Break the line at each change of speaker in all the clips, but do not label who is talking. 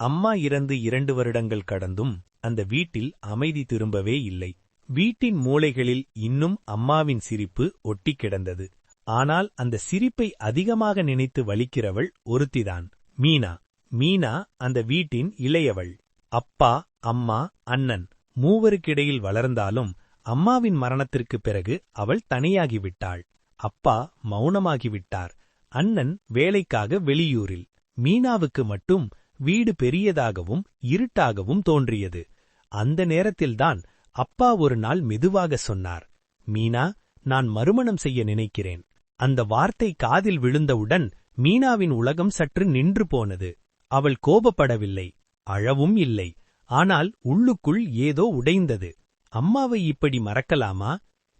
அம்மா இறந்து இரண்டு வருடங்கள் கடந்தும் அந்த வீட்டில் அமைதி திரும்பவே இல்லை. வீட்டின் மூலைகளில் இன்னும் அம்மாவின் சிரிப்பு ஒட்டிக் கிடந்தது. ஆனால் அந்த சிரிப்பை அதிகமாக நினைத்து வலிக்கிறவள் ஒருத்திதான். மீனா. மீனா அந்த வீட்டின் இளையவள். அப்பா அம்மா அண்ணன் மூவருக்கிடையில் வளர்ந்தாலும் அம்மாவின் மரணத்திற்குப் பிறகு அவள் தனியாகிவிட்டாள். அப்பா மௌனமாகிவிட்டார். அண்ணன் வேலைக்காக வெளியூரில். மீனாவுக்கு மட்டும் வீடு பெரியதாகவும் இருட்டாகவும் தோன்றியது. அந்த நேரத்தில்தான் அப்பா ஒரு நாள் மெதுவாக சொன்னார் மீனா நான் மறுமணம் செய்ய நினைக்கிறேன். அந்த வார்த்தை காதில் விழுந்தவுடன் மீனாவின் உலகம் சற்று நின்று போனது. அவள் கோபப்படவில்லை அழவும் இல்லை ஆனால் உள்ளுக்குள் ஏதோ உடைந்தது. அம்மாவை இப்படி மறக்கலாமா?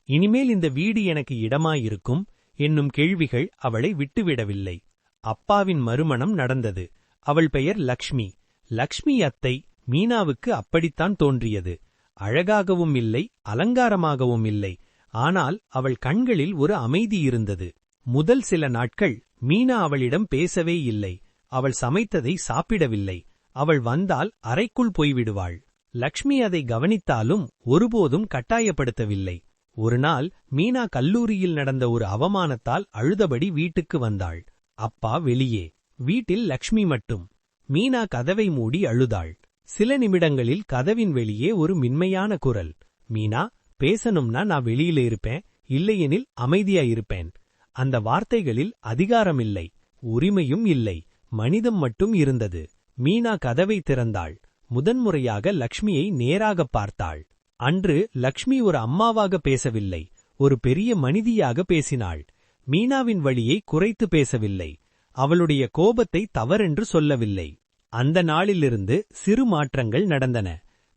இனிமேல் இந்த வீடு எனக்கு இடமாயிருக்கும் என்னும் கேள்விகள் அவளை விட்டுவிடவில்லை. அப்பாவின் மறுமணம் நடந்தது. அவள் பெயர் லக்ஷ்மி. லக்ஷ்மி அத்தை மீனாவுக்கு அப்படித்தான் தோன்றியது. அழகாகவும் இல்லை அலங்காரமாகவும் இல்லை. ஆனால் அவள் கண்களில் ஒரு அமைதி இருந்தது. முதல் சில நாட்கள் மீனா அவளிடம் பேசவே இல்லை. அவள் சமைத்ததை சாப்பிடவில்லை. அவள் வந்தால் அறைக்குள் போய்விடுவாள். லக்ஷ்மி அதை கவனித்தாலும் ஒருபோதும் கட்டாயப்படுத்தவில்லை. ஒருநாள் மீனா கல்லூரியில் நடந்த ஒரு அவமானத்தால் அழுதபடி வீட்டுக்கு வந்தாள். அப்பா வெளியே. வீட்டில் லக்ஷ்மி மட்டும். மீனா கதவை மூடி அழுதாள். சில நிமிடங்களில் கதவின் வெளியே ஒரு மின்மையான குரல். மீனா பேசணும்னா நான் வெளியில இருப்பேன் இல்லையெனில் அமைதியா இருப்பேன். அந்த வார்த்தைகளில் அதிகாரமில்லை உரிமையும் இல்லை மனிதம் மட்டும் இருந்தது. மீனா கதவை திறந்தாள். முதன்முறையாக லக்ஷ்மியை நேராகப் பார்த்தாள். அன்று லக்ஷ்மி ஒரு அம்மாவாக பேசவில்லை ஒரு பெரிய மனிதியாக பேசினாள். மீனாவின் வழியை குறைத்து பேசவில்லை. அவளுடைய கோபத்தை தவறென்று சொல்லவில்லை. அந்த நாளிலிருந்து சிறு மாற்றங்கள் நடந்தன.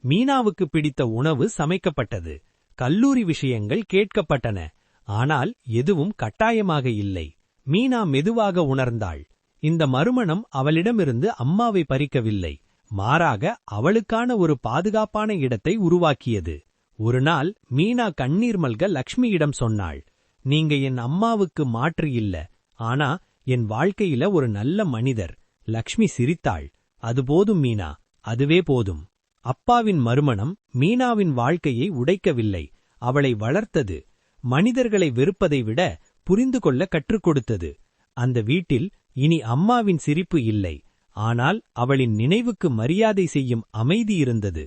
மீனாவுக்கு பிடித்த உணவு சமைக்கப்பட்டது. கல்லூரி விஷயங்கள் கேட்கப்பட்டன. ஆனால் எதுவும் கட்டாயமாக இல்லை. மீனா மெதுவாக உணர்ந்தாள். இந்த மறுமணம் அவளிடமிருந்து அம்மாவை பறிக்கவில்லை. மாறாக அவளுக்கான ஒரு பாதுகாப்பான இடத்தை உருவாக்கியது. ஒருநாள் மீனா கண்ணீர் மல்க லக்ஷ்மியிடம் சொன்னாள். நீங்க என் அம்மாவுக்கு மாற்று இல்ல. ஆனா என் வாழ்க்கையில ஒரு நல்ல மனிதர். லக்ஷ்மி சிரித்தாள். அது போதும் மீனா. அதுவே போதும். அப்பாவின் மறுமணம் மீனாவின் வாழ்க்கையை உடைக்கவில்லை. அவளை வளர்த்தது. மனிதர்களை வெறுப்பதை விட புரிந்து கொள்ள கற்றுக் கொடுத்தது. அந்த வீட்டில் இனி அம்மாவின் சிரிப்பு இல்லை. ஆனால் அவளின் நினைவுக்கு மரியாதை செய்யும் அமைதி இருந்தது.